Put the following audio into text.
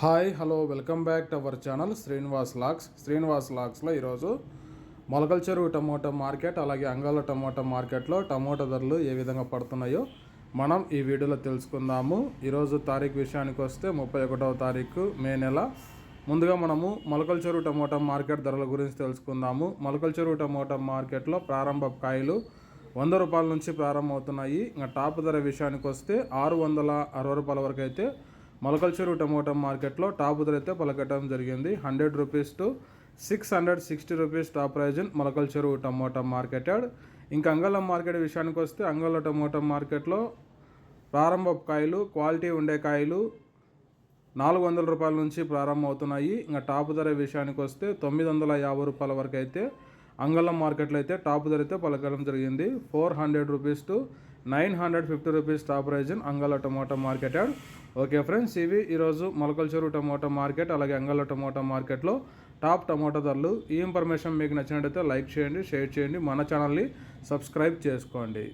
Hi hello welcome back to our channel Srinivas lakhs Srinivas లాక్స్లో ఈరోజు మొలకల చెరువు టమోటా మార్కెట్ అలాగే అంగాల టమోటా మార్కెట్లో టమోటా ధరలు ఏ విధంగా పడుతున్నాయో మనం ఈ వీడియోలో తెలుసుకుందాము. ఈరోజు తారీఖు విషయానికి వస్తే ముప్పై ఒకటవ తారీఖు మే నెల. ముందుగా మనము మొలకల చెరువు టమోటా మార్కెట్ ధరల గురించి తెలుసుకుందాము. మొలకల చెరువు టమోటా మార్కెట్లో ప్రారంభ కాయలు వంద రూపాయల నుంచి ప్రారంభమవుతున్నాయి. ఇంకా టాప్ ధర విషయానికి వస్తే ఆరు వందల అరవై రూపాయల వరకు అయితే మొలకల్చూరు టమోటా మార్కెట్లో టాప్ ధర అయితే పలకటం జరిగింది. Hundred rupees to six hundred sixty rupees top price in Molakala tomato market yard. ఇంకా అంగళం మార్కెట్ విషయానికి వస్తే అంగళ టమోటా మార్కెట్లో ప్రారంభ కాయలు క్వాలిటీ ఉండే కాయలు నాలుగు వందల రూపాయల నుంచి ప్రారంభమవుతున్నాయి. ఇంకా టాప్ ధర విషయానికి వస్తే తొమ్మిది వందల యాభై రూపాయల వరకు అయితే అంగళం మార్కెట్లో అయితే టాప్ ధర అయితే పలకడం జరిగింది. Four hundred rupees to nine hundred fifty rupees top price in Angallu tomato market yard. Okay friends ఇవి ఈరోజు మొలకల్చూరు టమోటా మార్కెట్ అలాగే అంగళ టమోటా మార్కెట్లో టాప్ టమోటా ధరలు. ఈ ఇన్ఫర్మేషన్ మీకు నచ్చినట్టయితే లైక్ చేయండి షేర్ చేయండి. మన ఛానల్ని సబ్స్క్రైబ్ చేసుకోండి.